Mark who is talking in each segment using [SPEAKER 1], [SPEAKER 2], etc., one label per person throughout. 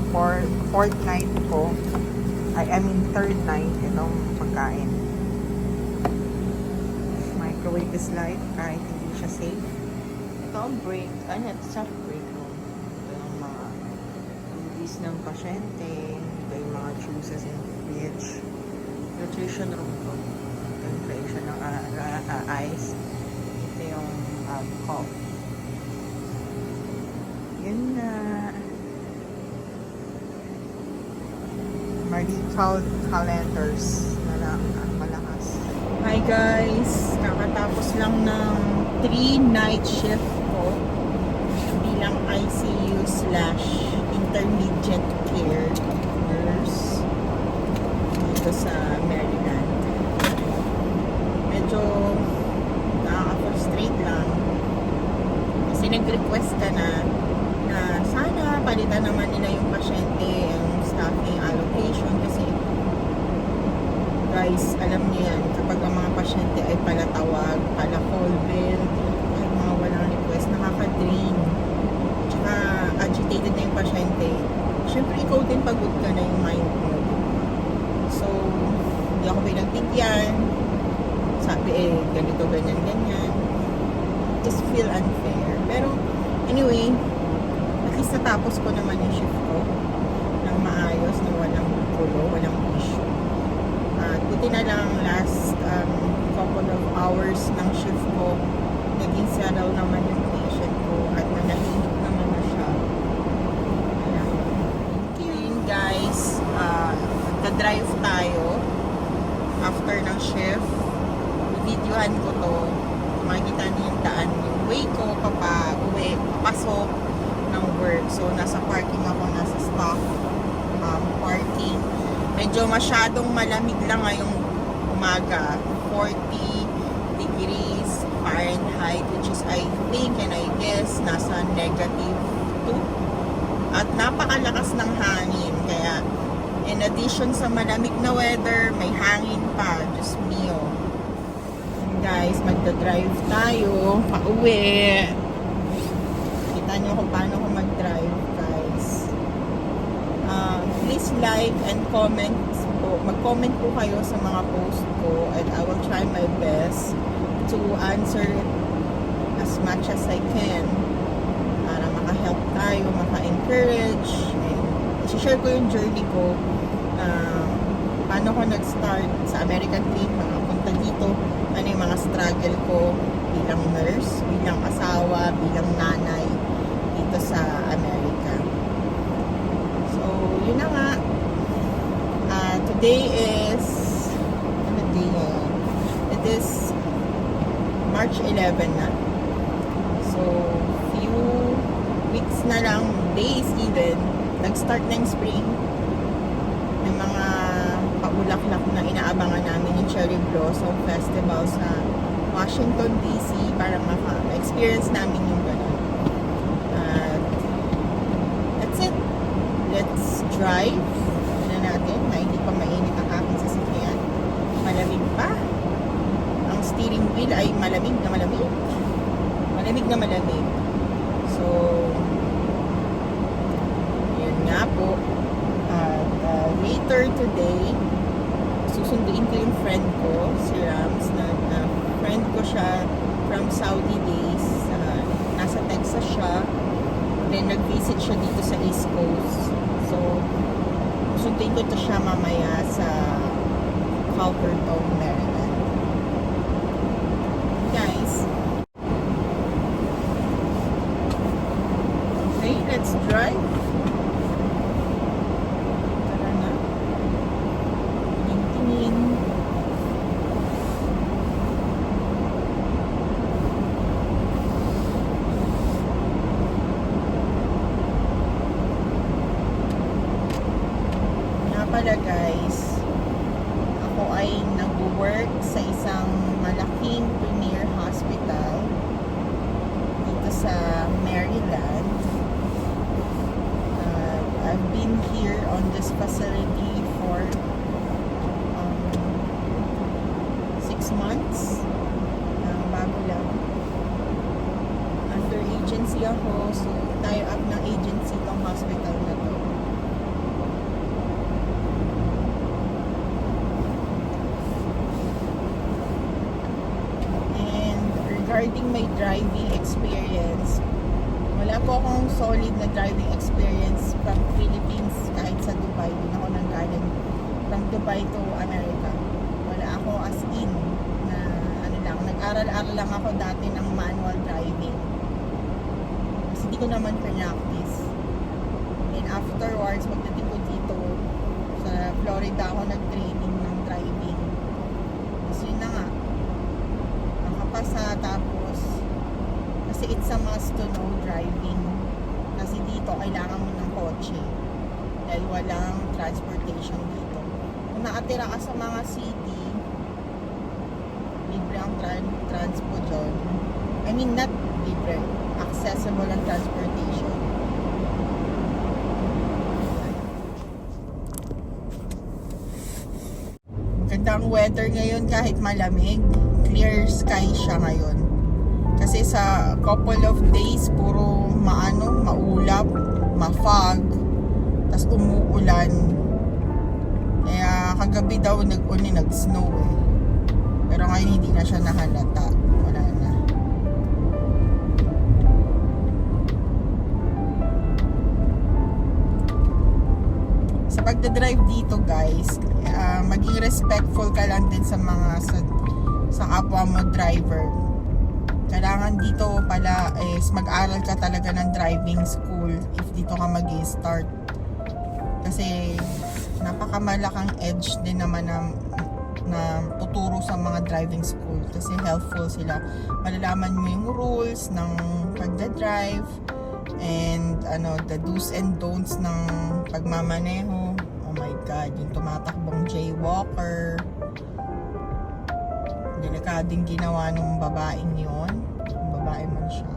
[SPEAKER 1] sa four, fourth night ko. I, I mean, third night itong pagkain. Microwave is life kahit hindi siya safe. Ito ang break, ano, sa break room. Ito yung mga goodies ng pasyente. Ito yung mga juices in the fridge. Nutrition room to. Ito yung creation ng uh, uh, uh, ice. Ito yung um, cup. Yun na. Marital calendars na lang ang malakas. Hi guys! Kakatapos lang ng 3 night shift ko bilang ICU slash intermediate care nurse dito sa Maryland. Medyo nakaka-frustrate lang kasi nag-request ka na na sana palitan naman nila yung pasyente ang staffing allocation kasi guys, alam niyo yan kapag ang mga pasyente ay palatawag, pala call bill kahit mga walang request, nakaka-drain. Tsaka agitated na yung pasyente. Syempre ikaw din pagod ka na yung mind mo. So hindi ako pinagbigyan sabi eh ganito, ganyan, ganyan. Just feel unfair. Pero anyway at least natapos ko naman yung shift ko walang gulo, walang issue. At buti na lang last um, couple of hours ng shift ko, naging settle naman yung patient ko at nanahimik naman na siya. Ayan. Yun guys, uh, drive tayo after ng shift. Videohan ko to. Makikita niyo yung daan, yung way ko, papa, uwi, papasok ng work. So, nasa parking ako, nasa stock um, parking. Medyo masyadong malamig lang ngayong umaga. 40 degrees Fahrenheit, which is I think and I guess nasa negative 2. At napakalakas ng hangin. Kaya, in addition sa malamig na weather, may hangin pa. Diyos mio. Guys, magda-drive tayo. Pauwi. Kita nyo kung paano ko mag-drive, guys. Um, like and comment po. Mag-comment po kayo sa mga post ko and I will try my best to answer as much as I can para maka-help tayo, maka-encourage and share ko yung journey ko um, paano ko nag-start sa American Dream, makapunta dito ano yung mga struggle ko bilang nurse, bilang asawa, bilang nanay dito sa Amerika. So, yun na nga. Today is ano day ngayon? It is March 11 na. So, few weeks na lang, days even, nag-start na yung spring. May mga paulaklak na inaabangan namin yung Cherry Blossom Festival sa Washington DC para maka-experience namin yung ganun. At that's it. Let's drive. Ano natin, na hindi pa mainit ang aking sasakyan. Malamig pa. Wheel ay malamig na malamig. Malamig na malamig. So, yun nga po. At uh, later today, susunduin ko yung friend ko, si Rams, na uh, friend ko siya from Saudi days. Uh, nasa Texas siya. Then, nag-visit siya dito sa East Coast. So, susunduin ko to siya mamaya sa Calverton, Maryland. on this facility for um, six months. Um, bago lang. After agency ako, so tayo up ng agency ng hospital na to. And regarding my driving experience, wala po akong solid na driving experience from Philippines kahit sa Dubai. Doon ako nang galing from Dubai to America. Wala ako as in na ano lang, nag-aral-aral lang ako dati ng manual driving. Kasi di ko naman practice. And afterwards, pagdating ko dito, sa Florida ako nag-training ng driving. Kasi yun na nga, nakapasa tapos kasi it's a must to know driving. Kasi dito kailangan mo ng kotse. Dahil walang transportation dito. Kung nakatira ka sa mga city, libre ang tran- transpo dyan. I mean, not libre. Accessible ang transportation. Ganda ang weather ngayon kahit malamig. Clear sky siya ngayon. Kasi sa couple of days, puro maano, maulap, ma-fog, tas umuulan. Kaya kagabi daw nag-uni, nag-snow eh. Pero ngayon hindi na siya nahalata. Wala na. Sa pagdadrive dito guys, ah, maging respectful ka lang din sa mga sa, sa kapwa mo driver kailangan dito pala is mag-aral ka talaga ng driving school if dito ka mag start kasi napakamalakang edge din naman na, na tuturo sa mga driving school. Kasi helpful sila. Malalaman mo yung rules ng pagdadrive and ano the do's and don'ts ng pagmamaneho. Oh my god yung tumatakbong jaywalker delikading ginawa ng babaeng yon babae man siya.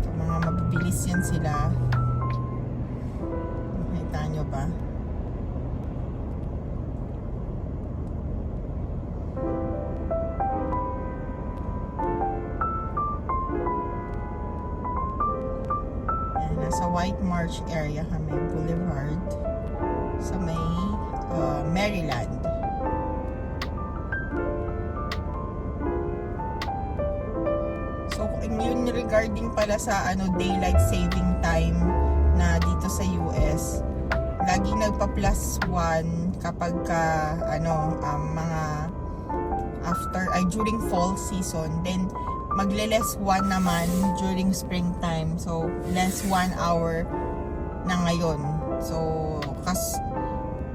[SPEAKER 1] Ito, mga yan sila. Nakita nyo ba? Ayan, nasa White Marsh area kami Boulevard sa may uh, Maryland. So, yun regarding pala sa ano daylight saving time na dito sa US. Laging nagpa-plus 1 kapag ka ano um, mga after ay during fall season then magle-less 1 naman during springtime. So, less 1 hour na ngayon. So, kas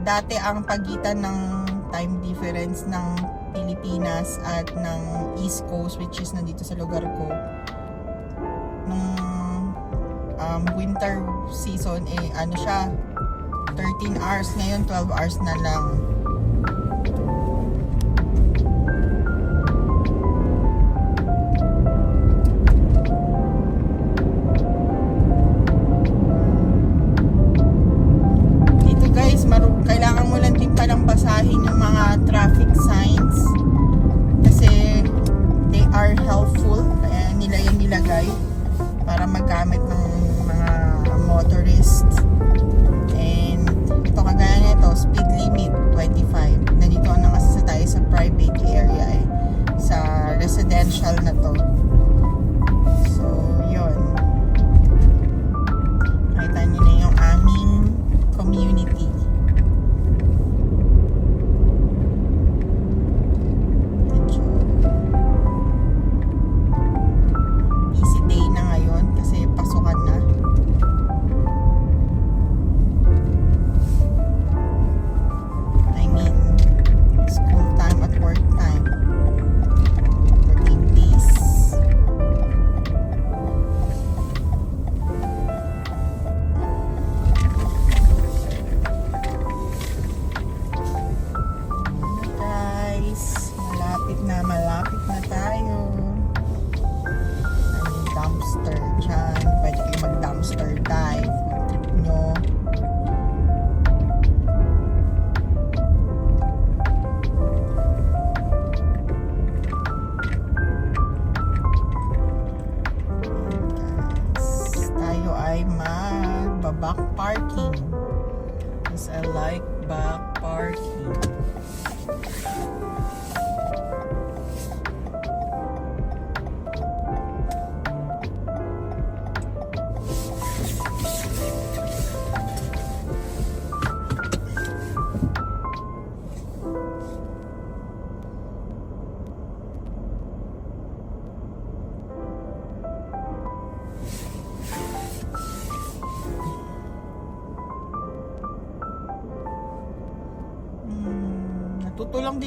[SPEAKER 1] dati ang pagitan ng time difference ng Pilipinas at ng East Coast which is nandito sa lugar ko nung um, winter season eh ano siya 13 hours ngayon 12 hours na lang yung nilagay para magamit ng mga motorists and ito kagaya nito speed limit 25 nandito na kasi tayo sa private area eh. Sa residential na to. So yun. Nakita niyo na yung aming community.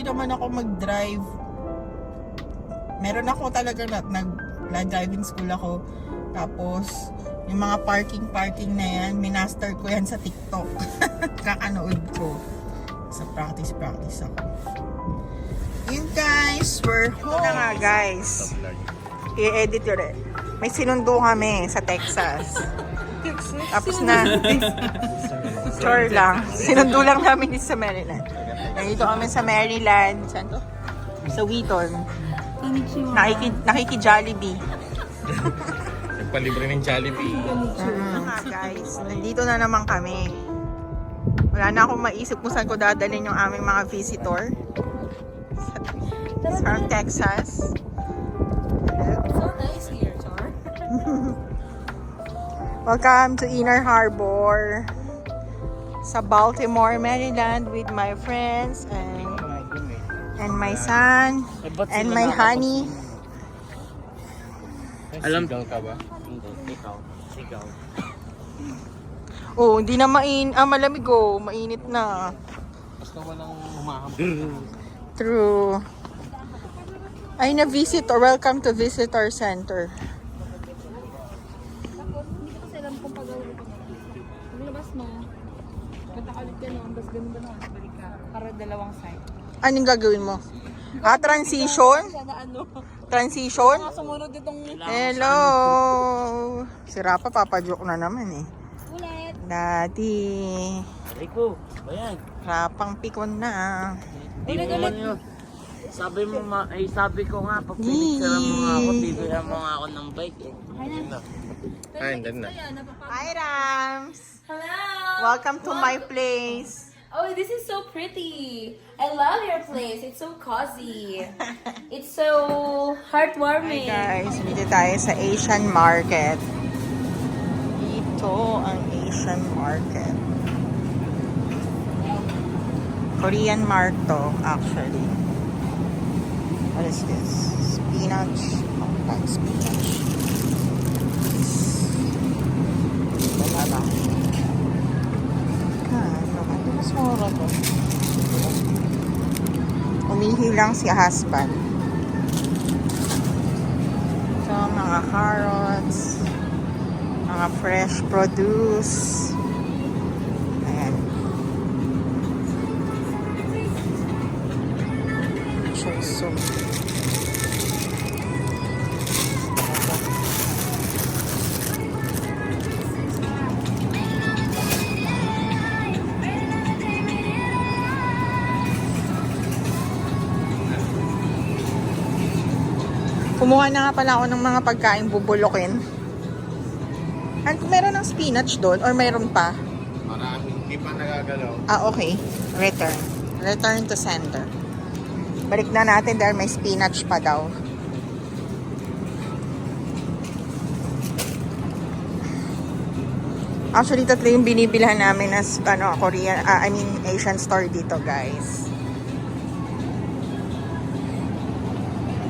[SPEAKER 1] Din naman ako mag-drive. Meron ako talaga na nag driving school ako. Tapos, yung mga parking-parking na yan, minaster ko yan sa TikTok. Kakanood ko. Sa practice-practice ako. Yun guys, we're home. na nga guys. I-edit yun eh. May sinundo kami sa Texas. Tapos na. Chore lang. Sinundo lang namin sa Maryland. Nandito kami sa Maryland. Saan to? Sa Wheaton. Nakiki, nakiki-Jollibee.
[SPEAKER 2] Nagpalibre ng Jollibee.
[SPEAKER 1] Mm. Guys, nandito na naman kami. Wala na akong maisip kung saan ko dadalhin yung aming mga visitor. Sa- From Texas.
[SPEAKER 3] So nice here, Char.
[SPEAKER 1] Welcome to Inner Harbor sa Baltimore, Maryland with my friends and and my son and my honey.
[SPEAKER 2] Alam ka ba? Ikaw. Ikaw.
[SPEAKER 1] Oh, hindi na main ah malamig oh, mainit na.
[SPEAKER 2] Basta walang humaham.
[SPEAKER 1] True. Ay na visitor, welcome to visitor center.
[SPEAKER 3] Dalawang side.
[SPEAKER 1] Anong gagawin mo? Ah, transition?
[SPEAKER 3] Siya na ano,
[SPEAKER 1] Transition?
[SPEAKER 3] mga sumunod itong
[SPEAKER 1] Hello! Si Rapa, papajoke na naman eh.
[SPEAKER 3] ulit.
[SPEAKER 1] Daddy,
[SPEAKER 4] Rico, ayan.
[SPEAKER 1] rapang pikon na.
[SPEAKER 3] Ulit, ulit.
[SPEAKER 4] Sabi mo, ma ay sabi ko nga, pag
[SPEAKER 1] Yee.
[SPEAKER 4] pinicturean mo nga ako, bibigyan mo nga ako ng bike eh.
[SPEAKER 2] Ay, hindi na.
[SPEAKER 1] Hi, Rams!
[SPEAKER 3] Hello!
[SPEAKER 1] Welcome to my place.
[SPEAKER 3] Oh, this is so pretty. I love your place. It's so cozy. It's so heartwarming.
[SPEAKER 1] Hi guys, dito tayo sa Asian Market. Ito ang Asian Market. Korean Mart to, actually. What is this? Spinach. Oh, spinach. Mura to. Umihi lang si husband. So, mga carrots, mga fresh produce. Kumuha na nga pala ako ng mga pagkain bubulokin. And kung meron ng spinach doon or meron pa?
[SPEAKER 2] Maraming hindi pa nagagalaw.
[SPEAKER 1] Ah, okay. Return. Return to sender. Balik na natin dahil may spinach pa daw. Actually, tatlo yung binibilhan namin as ano, Korean, ah, I mean, Asian store dito, guys.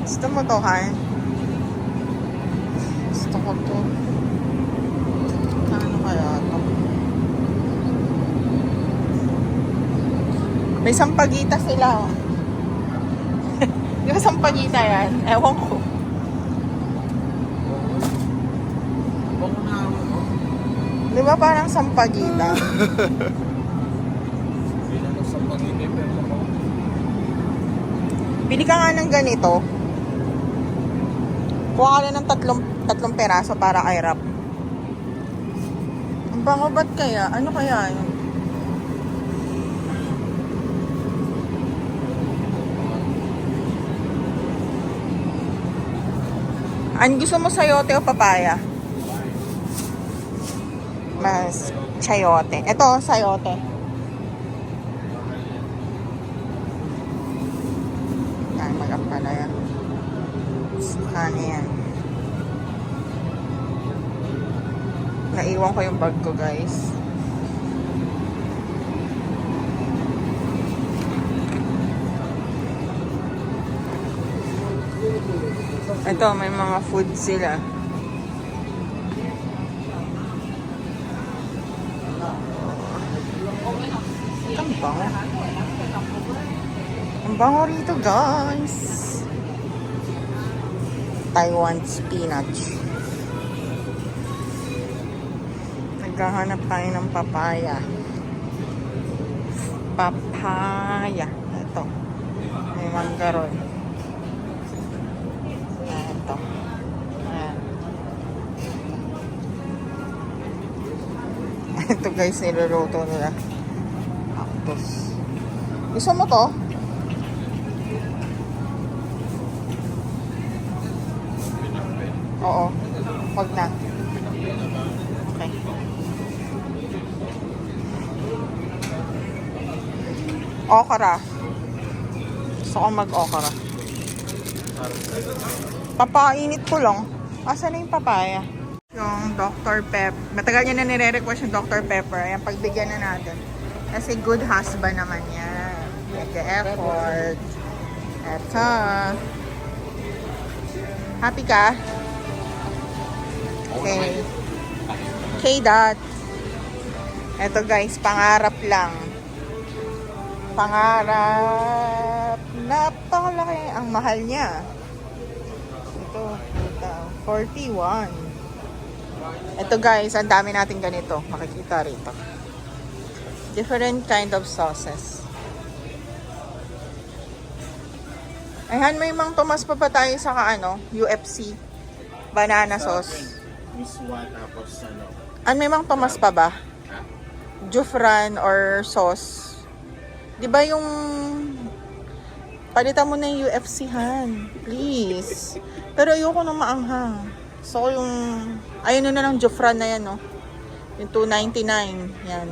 [SPEAKER 1] Gusto mo to, Han? Gusto ko to. Ano kaya to? May sampagita sila. oh. Di ba sampagita yan? Ewan ko. Di ba parang sampagita? Bili ka nga ng ganito. Kuha ka ng tatlong, tatlong peraso para kay Rap. Ang bango ba't kaya? Ano kaya yun? Ang gusto mo sayote o papaya? Mas sayote. Ito, sayote. Ay, magap pala yan. Ano yan? Naiwan ko yung bag ko, guys. Thank you. Ito, may mga food sila. Ang bango. Ang bango rito, guys. Taiwan spinach. Naghahanap tayo ng papaya. Papaya. Ito. May manggaron. Ito guys, niluluto nila. Cactus. Gusto mo to? Oo. Wag na. Okay. Okra. Gusto ko mag-okra. Papainit ko lang. Asa na yung papaya? Yung Dr. Pep. Matagal niya na nire-request yung Dr. Pepper. Ayan, pagbigyan na natin. Kasi good husband naman yan. Nag-effort. Eto. Happy ka? Okay. Okay, dot. Eto guys, pangarap lang. Pangarap. Napakalaki. Ang mahal niya. Ito, puta, 41. Ito guys, ang dami natin ganito. Makikita rito. Different kind of sauces. Ayan, may mang Tomas pa pa tayo sa ano, UFC. Banana sauce.
[SPEAKER 2] Miswa tapos ano.
[SPEAKER 1] Ano may mang Tomas pa ba? Jufran or sauce. 'Di ba yung palitan mo na yung UFC han, please. Pero ayoko na maanghang. So yung ayun na lang Jufran na yan no. Yung 299 yan.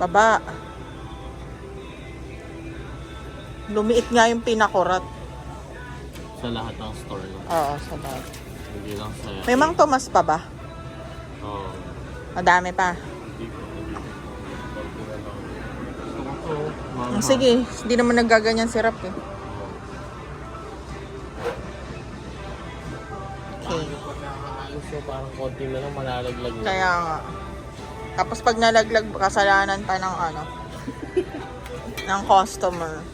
[SPEAKER 1] Baba. Lumiit nga yung pinakurat.
[SPEAKER 2] Sa lahat ng store.
[SPEAKER 1] Oo, sa bag.
[SPEAKER 2] Hindi lang sa'yo.
[SPEAKER 1] May mang Tomas pa ba?
[SPEAKER 2] Oo.
[SPEAKER 1] Madami pa. Sige, hindi naman nagaganyan si Rap eh.
[SPEAKER 2] So parang konti na lang malalaglag.
[SPEAKER 1] Kaya nga. Tapos pag nalaglag, kasalanan pa ng ano, ng customer.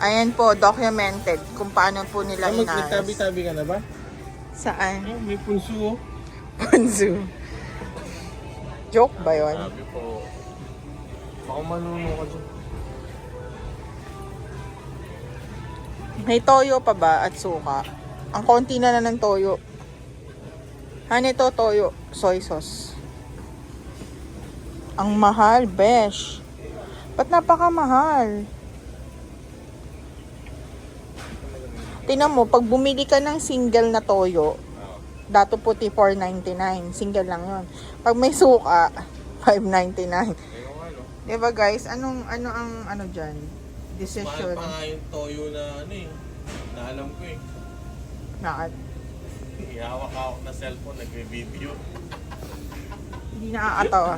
[SPEAKER 1] Ayan po, documented kung paano po nila
[SPEAKER 2] Ah, mag-
[SPEAKER 1] inaayos.
[SPEAKER 2] Nagtabi-tabi ka na ba?
[SPEAKER 1] Saan?
[SPEAKER 2] Eh, may punso oh.
[SPEAKER 1] Punzo. Joke ba yun?
[SPEAKER 2] Sabi po. Baka manuno ka dyan.
[SPEAKER 1] May toyo pa ba at suka? Ang konti na na ng toyo. Ano ito, toyo? Soy sauce. Ang mahal, besh. Ba't napakamahal? Tingnan mo, pag bumili ka ng single na toyo, dato puti 4.99. Single lang yon. Pag may suka, 5.99.
[SPEAKER 2] Ayun ano.
[SPEAKER 1] Diba guys, anong ano ang ano diyan?
[SPEAKER 2] Mahal
[SPEAKER 1] Decision.
[SPEAKER 2] pa nga yung toyo na ano eh. Na alam ko eh.
[SPEAKER 1] Na,
[SPEAKER 2] Ihawak-hawak na cellphone, nagre-video.
[SPEAKER 1] hindi nakakatawa.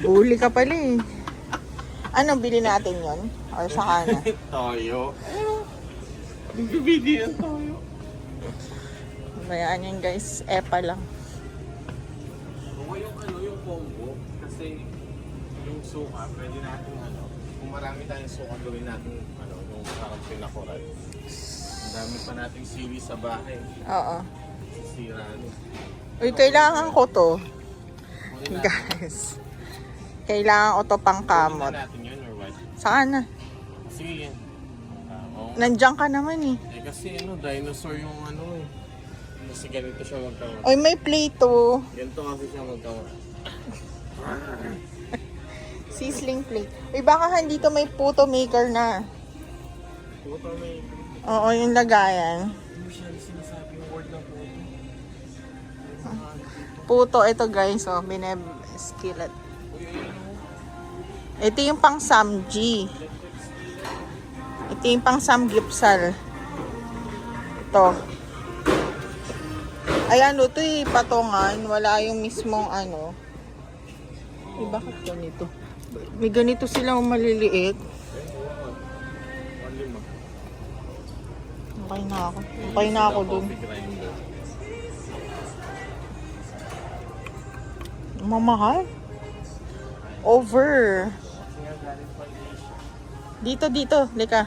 [SPEAKER 1] Bully ka pala eh. Ano, bili natin yon Or sa kana?
[SPEAKER 2] toyo. Nagre-video yung toyo.
[SPEAKER 1] Bayaan yun guys, epa lang.
[SPEAKER 2] O yung ano, yung combo, kasi yung suka, pwede natin ano, kung marami tayong suka, gawin natin ano, yung parang pinakurat. Ang dami pa nating sili sa bahay.
[SPEAKER 1] Oo.
[SPEAKER 2] Sisira ano.
[SPEAKER 1] Uy, kailangan ko to. Guys. Kailangan ko to pang kamot.
[SPEAKER 2] na natin yun or what?
[SPEAKER 1] Saan na?
[SPEAKER 2] Sige yan. Ah.
[SPEAKER 1] Nandiyan ka naman eh.
[SPEAKER 2] Eh kasi ano, dinosaur yung ano eh. Kasi ganito siya magkawat.
[SPEAKER 1] Uy, may plate to.
[SPEAKER 2] Ganito kasi siya magkawat.
[SPEAKER 1] Sizzling plate. Uy, baka hindi to may puto maker na.
[SPEAKER 2] Puto may...
[SPEAKER 1] Oo, yung lagayan.
[SPEAKER 2] Siya sinasabi yung word na puto.
[SPEAKER 1] Puto, ito guys, oh, bineb skillet. Ito yung pang samji. Ito yung pang samgipsal. Ito. Ay ano to eh, patungan. Wala yung mismong ano. Eh, bakit ganito? May ganito silang maliliit. Okay na ako. Okay na ako dun. Mamahal. Over. Dito, dito. Lika.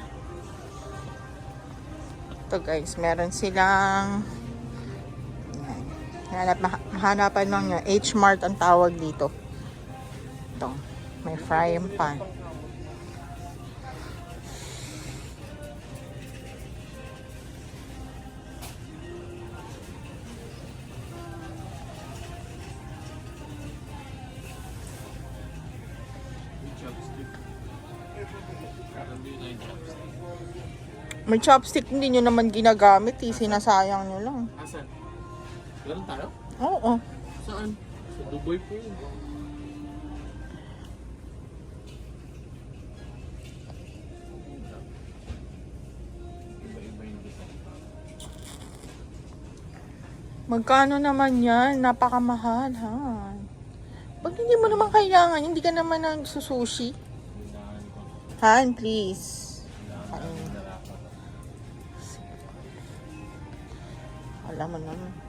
[SPEAKER 1] Ito guys, meron silang. Hanap, mah- mahanapan lang nyo. H-Mart ang tawag dito. Ito. May frying pan. May chopstick hindi nyo naman ginagamit eh. Sinasayang nyo lang.
[SPEAKER 2] Asan? Meron tayo?
[SPEAKER 1] Oo.
[SPEAKER 2] Saan? Sa Dubai po yun.
[SPEAKER 1] Magkano naman yan? Napakamahal, ha? Pag hindi mo naman kailangan, hindi ka naman nagsusushi. Han, please.
[SPEAKER 2] Narapat.
[SPEAKER 1] Alam mo naman.